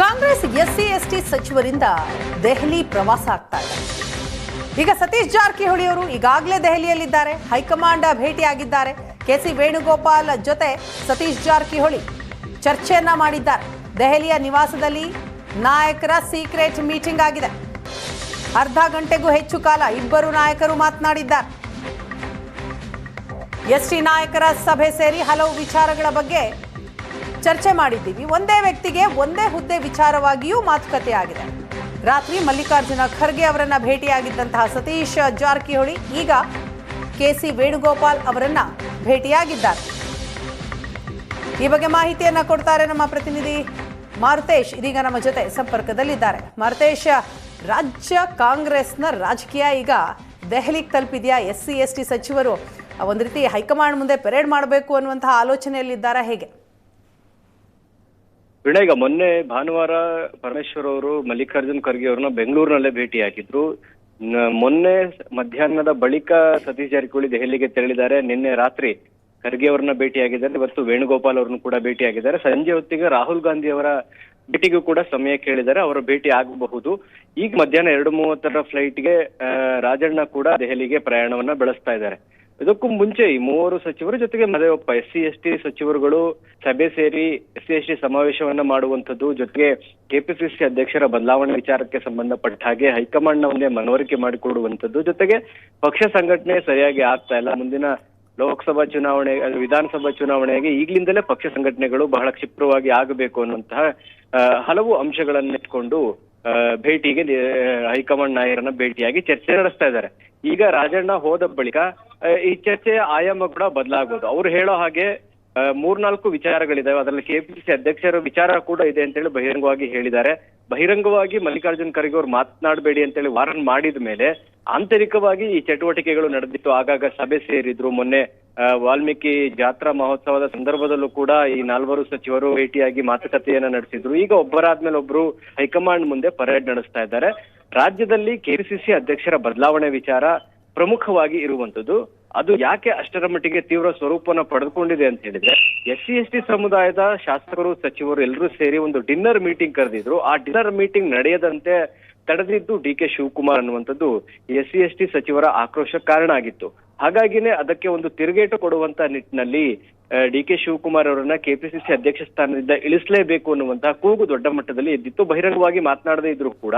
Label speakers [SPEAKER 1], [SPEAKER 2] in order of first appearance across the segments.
[SPEAKER 1] Congress SC ST ಸಚಿವರಿಂದ ದೆಹಲಿ ಪ್ರವಾಸ ಆಗ್ತಾ ಇದೆ. ಈಗ ಸತೀಶ್ ಜಾರಕಿಹೊಳಿ ಅವರು ಈಗಾಗಲೇ ದೆಹಲಿಯಲ್ಲಿದ್ದಾರೆ. ಹೈಕಮಾಂಡ್ ಭೇಟಿಯಾಗಿದ್ದಾರೆ. ಕೆ ಸಿ ವೇಣುಗೋಪಾಲ್ ಜೊತೆ ಸತೀಶ್ ಜಾರಕಿಹೊಳಿ ಚರ್ಚೆಯನ್ನ ಮಾಡಿದ್ದಾರೆ. ದೆಹಲಿಯ ನಿವಾಸದಲ್ಲಿ ನಾಯಕರ ಸೀಕ್ರೆಟ್ ಮೀಟಿಂಗ್ ಆಗಿದೆ. ಅರ್ಧ ಗಂಟೆಗೂ ಹೆಚ್ಚು ಕಾಲ ಇಬ್ಬರು ನಾಯಕರು ಮಾತನಾಡಿದ್ದಾರೆ. ಎಸ್ಟಿ ನಾಯಕರ ಸಭೆ ಸೇರಿ ಹಲವು ವಿಚಾರಗಳ ಬಗ್ಗೆ ಚರ್ಚೆ ಮಾಡಿದ್ದೀವಿ. ಒಂದೇ ವ್ಯಕ್ತಿಗೆ ಒಂದೇ ಹುದ್ದೆ ವಿಚಾರವಾಗಿಯೂ ಮಾತುಕತೆ ಆಗಿದೆ. ರಾತ್ರಿ ಮಲ್ಲಿಕಾರ್ಜುನ ಖರ್ಗೆ ಅವರನ್ನ ಭೇಟಿಯಾಗಿದ್ದಂತಹ ಸತೀಶ್ ಜಾರಕಿಹೊಳಿ ಈಗ ಕೆ ಸಿ ವೇಣುಗೋಪಾಲ್ ಅವರನ್ನ ಭೇಟಿಯಾಗಿದ್ದಾರೆ. ಈ ಬಗ್ಗೆ ಮಾಹಿತಿಯನ್ನ ಕೊಡ್ತಾರೆ ನಮ್ಮ ಪ್ರತಿನಿಧಿ ಮಾರುತೇಶ್. ಇದೀಗ ನಮ್ಮ ಜೊತೆ ಸಂಪರ್ಕದಲ್ಲಿದ್ದಾರೆ. ಮಾರುತೇಶ್, ರಾಜ್ಯ ಕಾಂಗ್ರೆಸ್ನ ರಾಜಕೀಯ ಈಗ ದೆಹಲಿಗೆ ತಲುಪಿದೆಯಾ? ಎಸ್ ಸಿ ಎಸ್ ಟಿ ಸಚಿವರು ಒಂದು ರೀತಿ ಹೈಕಮಾಂಡ್ ಮುಂದೆ ಪೆರೇಡ್ ಮಾಡಬೇಕು ಅನ್ನುವಂತಹ ಆಲೋಚನೆಯಲ್ಲಿದ್ದಾರಾ? ಹೇಗೆ?
[SPEAKER 2] ವೀಣಾ ಈಗ ಮೊನ್ನೆ ಭಾನುವಾರ ಪರಮೇಶ್ವರ್ ಅವರು, ಮಲ್ಲಿಕಾರ್ಜುನ್ ಖರ್ಗೆ ಅವ್ರನ್ನ ಬೆಂಗಳೂರಿನಲ್ಲೇ ಭೇಟಿ ಹಾಕಿದ್ರು. ಮೊನ್ನೆ ಮಧ್ಯಾಹ್ನದ ಬಳಿಕ ಸತೀಶ್ ಜಾರಕಿಹೊಳಿ ದೆಹಲಿಗೆ ತೆರಳಿದ್ದಾರೆ. ನಿನ್ನೆ ರಾತ್ರಿ ಖರ್ಗೆ ಅವರನ್ನ ಭೇಟಿಯಾಗಿದ್ದಾರೆ ಇವತ್ತು ವೇಣುಗೋಪಾಲ್ ಅವ್ರನ್ನ ಕೂಡ ಭೇಟಿಯಾಗಿದ್ದಾರೆ ಸಂಜೆ ಹೊತ್ತಿಗೆ ರಾಹುಲ್ ಗಾಂಧಿ ಅವರ ಭೇಟಿಗೂ ಕೂಡ ಸಮಯ ಕೇಳಿದ್ದಾರೆ. ಅವರ ಭೇಟಿ ಆಗಬಹುದು. ಈಗ ಮಧ್ಯಾಹ್ನ ಎರಡು ಮೂವತ್ತರ ಫ್ಲೈಟ್ಗೆ ರಾಜಣ್ಣ ಕೂಡ ದೆಹಲಿಗೆ ಪ್ರಯಾಣವನ್ನ ಬೆಳೆಸ್ತಾ ಇದ್ದಾರೆ. ಇದಕ್ಕೂ ಮುಂಚೆ ಈ ಮೂವರು ಸಚಿವರು ಜೊತೆಗೆ Mahadevappa S C, S T ಸಚಿವರುಗಳು ಸಭೆ ಸೇರಿ ಎಸ್ ಸಿ, ಎಸ್ ಟಿ ಸಮಾವೇಶವನ್ನ ಮಾಡುವಂತದ್ದು ಜೊತೆಗೆ ಕೆಪಿಸಿಸಿ ಅಧ್ಯಕ್ಷರ ಬದಲಾವಣೆ ವಿಚಾರಕ್ಕೆ ಸಂಬಂಧಪಟ್ಟ ಹಾಗೆ ಹೈಕಮಾಂಡ್ನ ಮುಂದೆ ಮನವರಿಕೆ ಮಾಡಿಕೊಡುವಂತದ್ದು ಜೊತೆಗೆ ಪಕ್ಷ ಸಂಘಟನೆ ಸರಿಯಾಗಿ ಆಗ್ತಾ ಇಲ್ಲ. ಮುಂದಿನ ಲೋಕಸಭಾ ಚುನಾವಣೆ ವಿಧಾನಸಭಾ ಚುನಾವಣೆಗೆ ಈಗಲಿಂದಲೇ ಪಕ್ಷ ಸಂಘಟನೆಗಳು ಬಹಳ ಕ್ಷಿಪ್ರವಾಗಿ ಆಗಬೇಕು ಅನ್ನುವಂತಹ ಹಲವು ಅಂಶಗಳನ್ನಿಟ್ಕೊಂಡು ಭೇಟಿಗೆ ಹೈಕಮಾಂಡ್ ನಾಯರನ್ನ ಭೇಟಿಯಾಗಿ ಚರ್ಚೆ ನಡೆಸ್ತಾ ಇದ್ದಾರೆ. ಈಗ ರಾಜಣ್ಣ ಹೋದ ಬಳಿಕ ಈ ಚರ್ಚೆ ಆಯಾಮ ಕೂಡ ಬದಲಾಗಬಹುದು ಅವ್ರು ಹೇಳೋ ಹಾಗೆ ಮೂರ್ನಾಲ್ಕು ವಿಚಾರಗಳಿದಾವೆ. ಅದರಲ್ಲಿ ಕೆಪಿಸಿಸಿ ಅಧ್ಯಕ್ಷರ ವಿಚಾರ ಕೂಡ ಇದೆ ಅಂತೇಳಿ ಬಹಿರಂಗವಾಗಿ ಹೇಳಿದ್ದಾರೆ. ಬಹಿರಂಗವಾಗಿ ಮಲ್ಲಿಕಾರ್ಜುನ್ ಖರ್ಗೆ ಅವ್ರು ಮಾತನಾಡಬೇಡಿ ಅಂತೇಳಿ ವಾರನ್ ಮಾಡಿದ ಮೇಲೆ ಆಂತರಿಕವಾಗಿ ಈ ಚಟುವಟಿಕೆಗಳು ನಡೆದಿತ್ತು. ಆಗಾಗ ಸಭೆ ಸೇರಿದ್ರು. ಮೊನ್ನೆ ವಾಲ್ಮೀಕಿ ಜಾತ್ರಾ ಮಹೋತ್ಸವದ ಸಂದರ್ಭದಲ್ಲೂ ಕೂಡ ಈ ನಾಲ್ವರು ಸಚಿವರು ಭೇಟಿಯಾಗಿ ಮಾತುಕತೆಯನ್ನ ನಡೆಸಿದ್ರು. ಈಗ ಒಬ್ಬರಾದ್ಮೇಲೆ ಒಬ್ರು ಹೈಕಮಾಂಡ್ ಮುಂದೆ ಪರೇಡ್ ನಡೆಸ್ತಾ ಇದ್ದಾರೆ. ರಾಜ್ಯದಲ್ಲಿ ಕೆಪಿಸಿಸಿ ಅಧ್ಯಕ್ಷರ ಬದಲಾವಣೆ ವಿಚಾರ ಪ್ರಮುಖವಾಗಿ ಇರುವಂತದ್ದು, ಅದು ಯಾಕೆ ಅಷ್ಟರ ಮಟ್ಟಿಗೆ ತೀವ್ರ ಸ್ವರೂಪನ ಪಡೆದುಕೊಂಡಿದೆ ಅಂತ ಹೇಳಿದ್ರೆ, ಎಸ್ ಸಿ, ಎಸ್ ಟಿ ಸಮುದಾಯದ ಶಾಸಕರು, ಸಚಿವರು ಎಲ್ಲರೂ ಸೇರಿ ಒಂದು ಡಿನ್ನರ್ ಮೀಟಿಂಗ್ ಕರೆದಿದ್ರು. ಆ ಡಿನ್ನರ್ ಮೀಟಿಂಗ್ ನಡೆಯದಂತೆ ತಡೆದಿದ್ದು ಡಿ ಕೆ ಶಿವಕುಮಾರ್ ಅನ್ನುವಂಥದ್ದು ಎಸ್ ಸಿ, ಎಸ್ ಟಿ ಸಚಿವರ ಆಕ್ರೋಶ ಕಾರಣ ಆಗಿತ್ತು. ಹಾಗಾಗಿನೇ ಅದಕ್ಕೆ ಒಂದು ತಿರುಗೇಟು ಕೊಡುವಂತ ನಿಟ್ಟಿನಲ್ಲಿ ಡಿ ಕೆ ಶಿವಕುಮಾರ್ ಅವರನ್ನ ಕೆಪಿಸಿಸಿ ಅಧ್ಯಕ್ಷ ಸ್ಥಾನದಿಂದ ಇಳಿಸಲೇಬೇಕು ಅನ್ನುವಂತಹ ಕೂಗು ದೊಡ್ಡ ಮಟ್ಟದಲ್ಲಿ ಎದ್ದಿತ್ತು. ಬಹಿರಂಗವಾಗಿ ಮಾತನಾಡದೇ ಇದ್ರು ಕೂಡ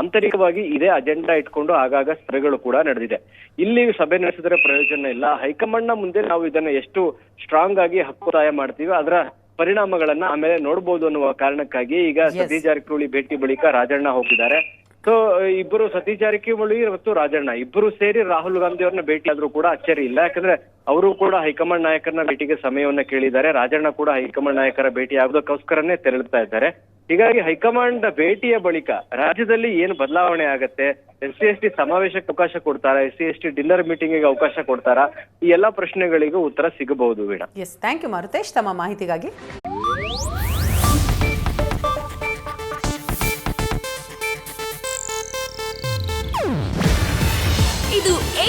[SPEAKER 2] ಆಂತರಿಕವಾಗಿ ಇದೇ ಅಜೆಂಡಾ ಇಟ್ಕೊಂಡು ಆಗಾಗ ಸಭೆಗಳು ಕೂಡ ನಡೆದಿದೆ. ಇಲ್ಲಿ ಸಭೆ ನಡೆಸಿದ್ರೆ ಪ್ರಯೋಜನ ಇಲ್ಲ. ಹೈಕಮಾಂಡ್ನ ಮುಂದೆ ನಾವು ಇದನ್ನ ಎಷ್ಟು ಸ್ಟ್ರಾಂಗ್ ಆಗಿ ಹಕ್ಕೊತ್ತಾಯ ಮಾಡ್ತೀವಿ ಅದರ ಪರಿಣಾಮಗಳನ್ನ ಆಮೇಲೆ ನೋಡ್ಬೋದು ಅನ್ನುವ ಕಾರಣಕ್ಕಾಗಿ ಈಗ ಸತೀಶ್ ಜಾರಕಿಹೊಳಿ ಭೇಟಿ ಬಳಿಕ ರಾಜಣ್ಣ ಹೋಗಿದ್ದಾರೆ. ಸೊ ಇಬ್ಬರು ಸತೀಶ್ ಜಾರಕಿಹೊಳಿ ಮತ್ತು ರಾಜಣ್ಣ. ಇಬ್ಬರು ಸೇರಿ ರಾಹುಲ್ ಗಾಂಧಿ ಅವ್ರನ್ನ ಭೇಟಿ ಆದ್ರೂ ಕೂಡ ಅಚ್ಚರಿ ಇಲ್ಲ. ಯಾಕಂದ್ರೆ ಅವರು ಕೂಡ ಹೈಕಮಾಂಡ್ ನಾಯಕರನ್ನ ಭೇಟಿಗೆ ಸಮಯವನ್ನ ಕೇಳಿದ್ದಾರೆ. ರಾಜಣ್ಣ ಕೂಡ ಹೈಕಮಾಂಡ್ ನಾಯಕರ ಭೇಟಿ ಆಗೋದಕ್ಕೋಸ್ಕರನೇ ತೆರಳುತ್ತಾ ಇದ್ದಾರೆ. ಹೀಗಾಗಿ ಹೈಕಮಾಂಡ್ ಭೇಟಿಯ ಬಳಿಕ ರಾಜ್ಯದಲ್ಲಿ ಏನು ಬದಲಾವಣೆ ಆಗತ್ತೆ? ಎಸ್ ಸಿ ಎಸ್ ಟಿ ಸಮಾವೇಶಕ್ಕೆ ಅವಕಾಶ ಕೊಡ್ತಾರಾ? S C S T dinner ಮೀಟಿಂಗಿಗೆ ಅವಕಾಶ ಕೊಡ್ತಾರಾ? ಈ ಎಲ್ಲಾ ಪ್ರಶ್ನೆಗಳಿಗೂ ಉತ್ತರ ಸಿಗಬಹುದು, Veena.
[SPEAKER 1] Yes thank you Maruthesh. ತಮ್ಮ ಮಾಹಿತಿಗಾಗಿ